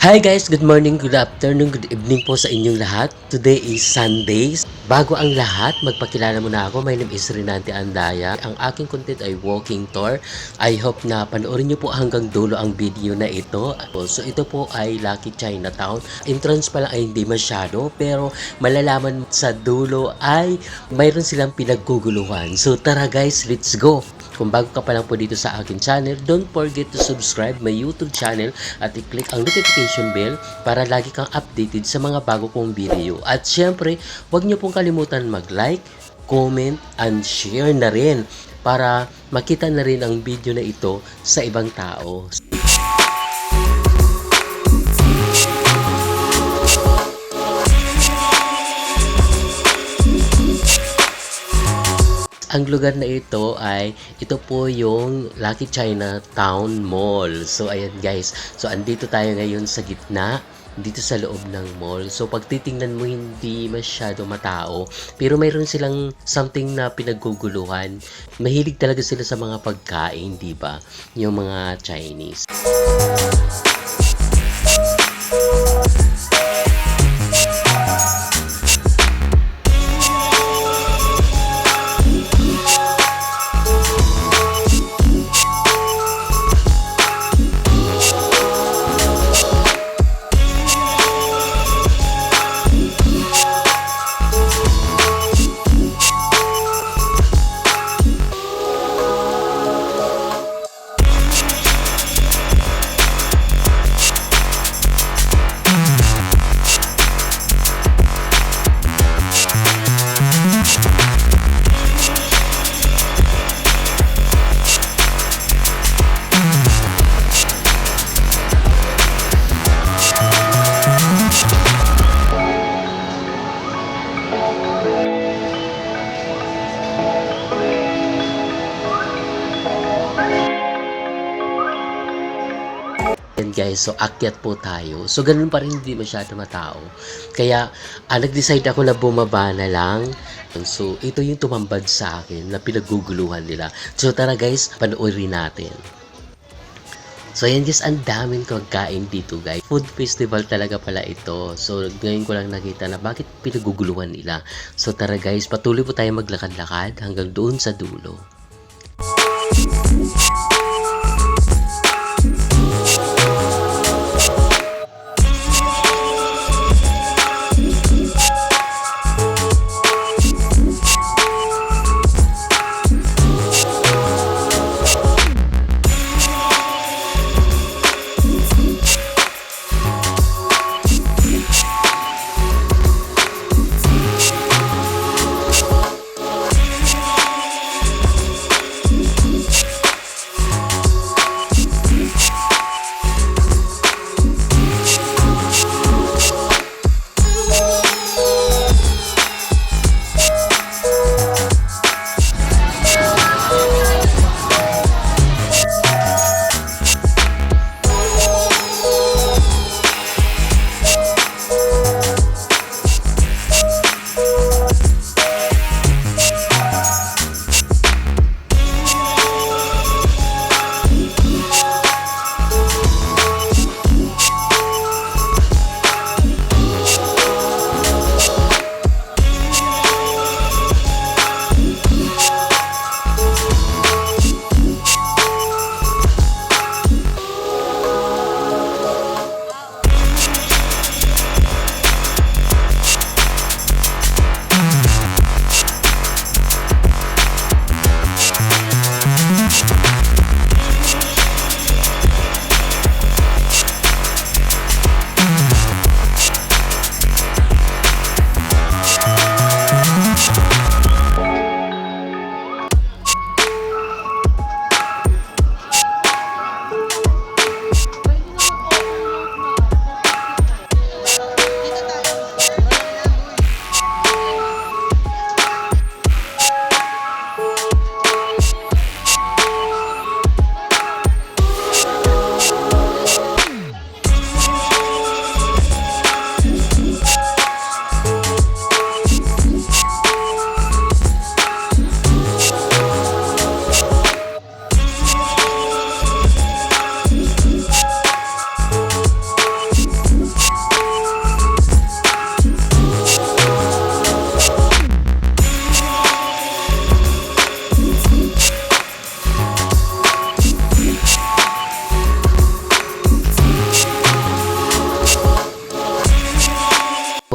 Hi guys, good morning, good afternoon, good evening po sa inyong lahat. Today is Sunday. Bago ang lahat, magpakilala muna ako. My name is Renante Andaya. Ang aking content ay walking tour. I hope na panoorin niyo po hanggang dulo ang video na ito. So ito po ay Lucky Chinatown. Entrance pa lang ay hindi masyado, pero malalaman sa dulo ay mayroon silang pinagguguluhan. So tara guys, let's go! Kung bago ka pa lang po dito sa akin channel, don't forget to subscribe my YouTube channel at i-click ang notification bell para lagi kang updated sa mga bago kong video. At syempre, huwag niyo pong kalimutan mag-like, comment, and share na rin para makita na rin ang video na ito sa ibang tao. Ang lugar na ito ay ito po yung Lucky Chinatown Mall. So ayan guys. So andito tayo ngayon sa gitna dito sa loob ng mall. So pag titingnan mo hindi masyado matao, pero mayroon silang something na pinagguguluhan. Mahilig talaga sila sa mga pagkain, 'di ba? Yung mga Chinese. Guys, so akyat po tayo. So ganun pa rin hindi masyado matao. Kaya ah, nag-decide ako na bumaba na lang. So ito yung tumambad sa akin na pinagguguluhan nila. So tara guys, panoorin natin. So ayan guys, ang daming pagkain dito guys. Food festival talaga pala ito. So ngayon ko lang nakita na bakit pinaguguluhan nila. So tara guys, patuloy po tayo maglakad-lakad hanggang doon sa dulo.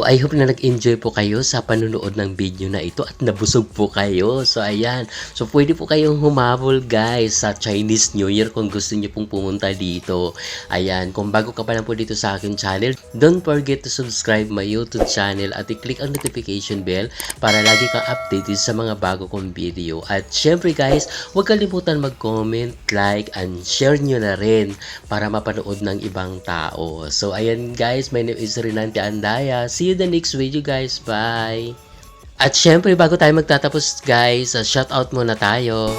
I hope na nag-enjoy po kayo sa panunood ng video na ito at nabusog po kayo. So, ayan. So, pwede po kayong humabol guys sa Chinese New Year kung gusto niyo pong pumunta dito. Ayan. Kung bago ka pa lang po dito sa akin channel, don't forget to subscribe my YouTube channel at i-click ang notification bell para lagi kang updated sa mga bago kong video. At syempre guys, huwag kalimutan mag-comment, like, and share nyo na rin para mapanood ng ibang tao. So, ayan guys, my name is Renante Andaya. See you the next video guys. Bye! At syempre, bago tayo magtatapos guys, uh, shoutout muna tayo.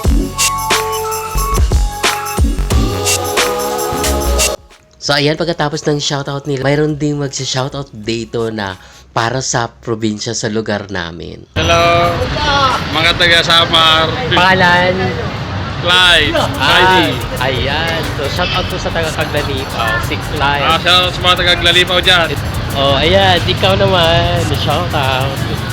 So ayan, pagkatapos ng shoutout nila, mayroon ding magsa-shoutout dito na para sa probinsya sa lugar namin. Hello, mga taga Samar, Pangalan? Clyde, Ah, Clyde. ayan. So shoutout po sa taga Kaglanipaw, si Ah, Clyde. shout out sa mga taga Glalipaw dyan. Oh, ayan, ikaw naman, shoutout.